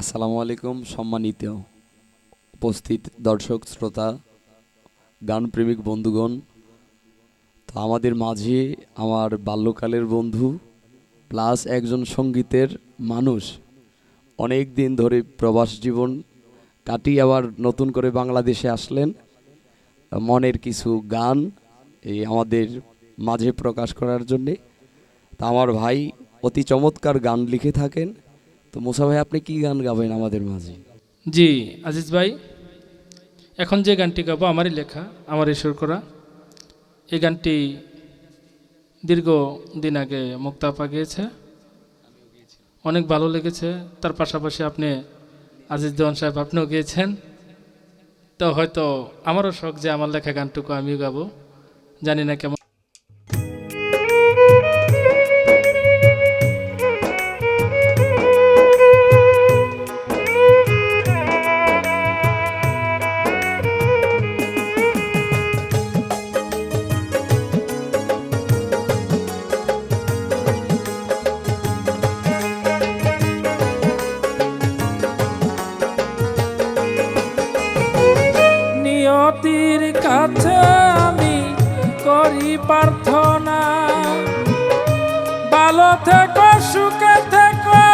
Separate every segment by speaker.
Speaker 1: আসসালামু আলাইকুম, সম্মানিত উপস্থিত দর্শক, শ্রোতা, গানপ্রেমিক বন্ধুগণ। তো আমাদের মাঝে আমার বাল্যকালের বন্ধু, প্লাস একজন সঙ্গীতের মানুষ। অনেক দিন ধরে প্রবাস জীবন কাটিয়ে আবার নতুন করে বাংলাদেশে আসলেন। মনের কিছু গান এই আমাদের মাঝে প্রকাশ করার জন্যে। তা আমার ভাই অতি চমৎকার গান লিখে থাকেন। তো মুসা ভাই, আপনি কি গান গাবেন আমাদের মাঝে?
Speaker 2: জি, আজিজ ভাই, এখন যে গানটি গাবো আমারই লেখা আমারই সুর করা। এই গানটি দীর্ঘ দিন আগে মুক্তাপা গিয়েছে। অনেক ভালো লেগেছে। তার পাশাপাশি আপনি আজিজ দেওয়ান সাহেব, আপনিও গিয়েছেন। তো হয়তো আমারও শখ যে আমার লেখা গানটুকু আমিও গাবো। জানি না কেমন নিয়তির কাছে আমি করি প্রার্থনা। ভালো থেকো, সুখে থেকো,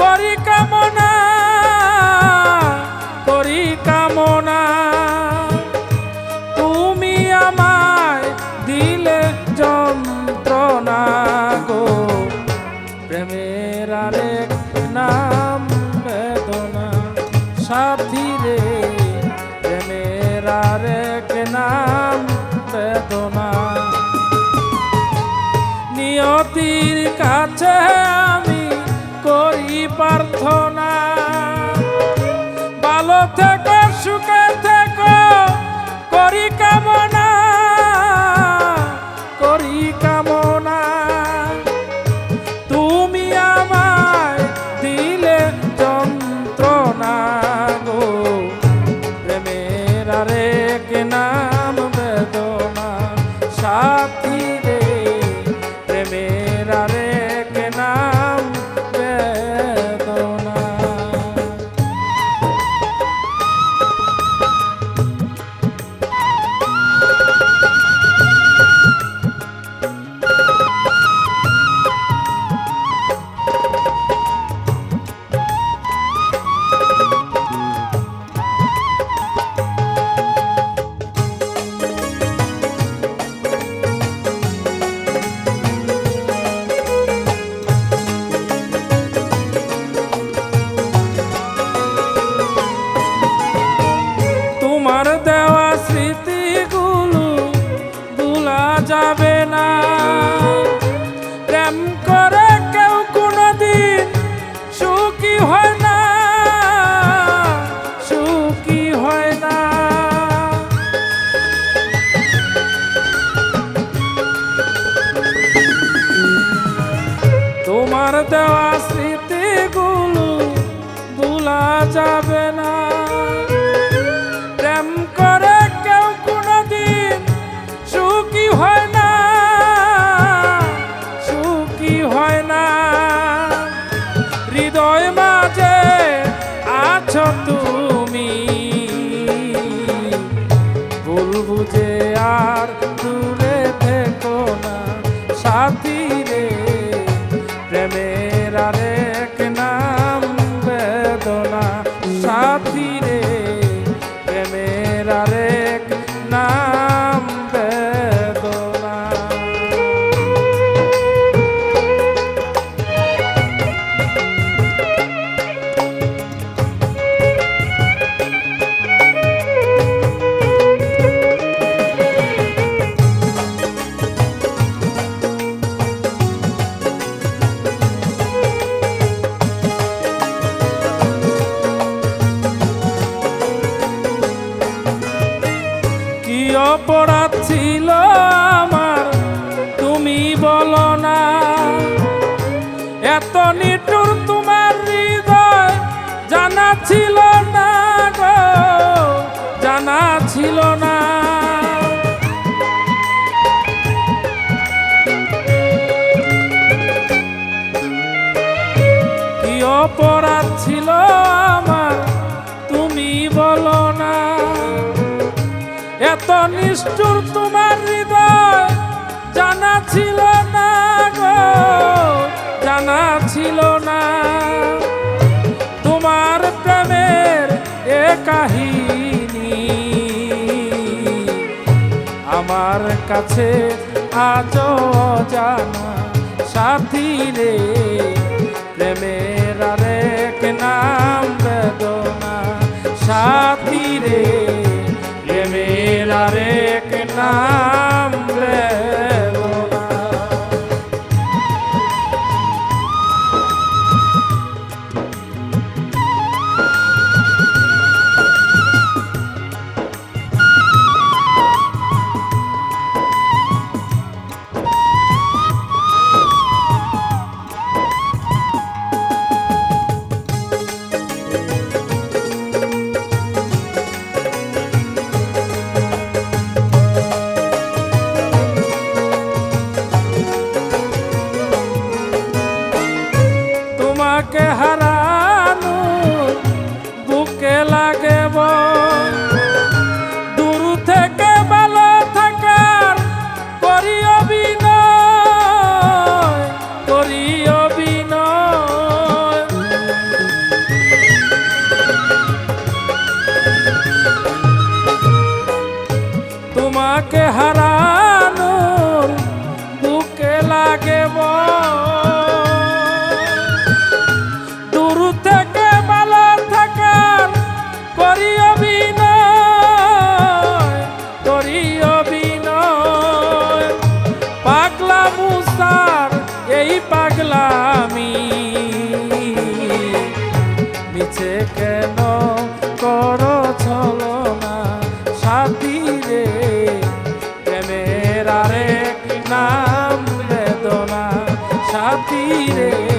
Speaker 2: করি কামনা করি কামনা। তুমি আমায় দিলে যন্ত্রণা গো, প্রেমের আরেক নাম, বেদনা, সাথী রে। আরেক নাম বেদনা। নিয়তির কাছে আমি করি প্রার্থনা। ভালো থেকো সুখে থেকো করি কামনা। তোমার দেওয়া স্মৃতিগুলো ভুলা যাবে না। প্রেম করে কেউ কোনোদিন সুখী হয় না, সুখী হয় না। তোমার দেওয়া স্মৃতিগুলো ভুলা যাবে না কি অপরাধ ছিল আমার। তুমি বলো না। এত নিটুর তোমার হৃদয় জানা ছিল না গো, জানা ছিল না। নিষ্ঠুর তোমার হৃদয়। জানা ছিল না গো, জানা ছিল না। তোমার প্রেমের এ কাহিনী। আমার কাছে আজও জানা সাথী রে, প্রেমের আরেক নাম বেদনা। সাথী রে। প্রেমের আরেক নাম আমি নিচে কেন কর ছলো না সাথী রে? প্রেমের নাম বেদনা সাথী রে।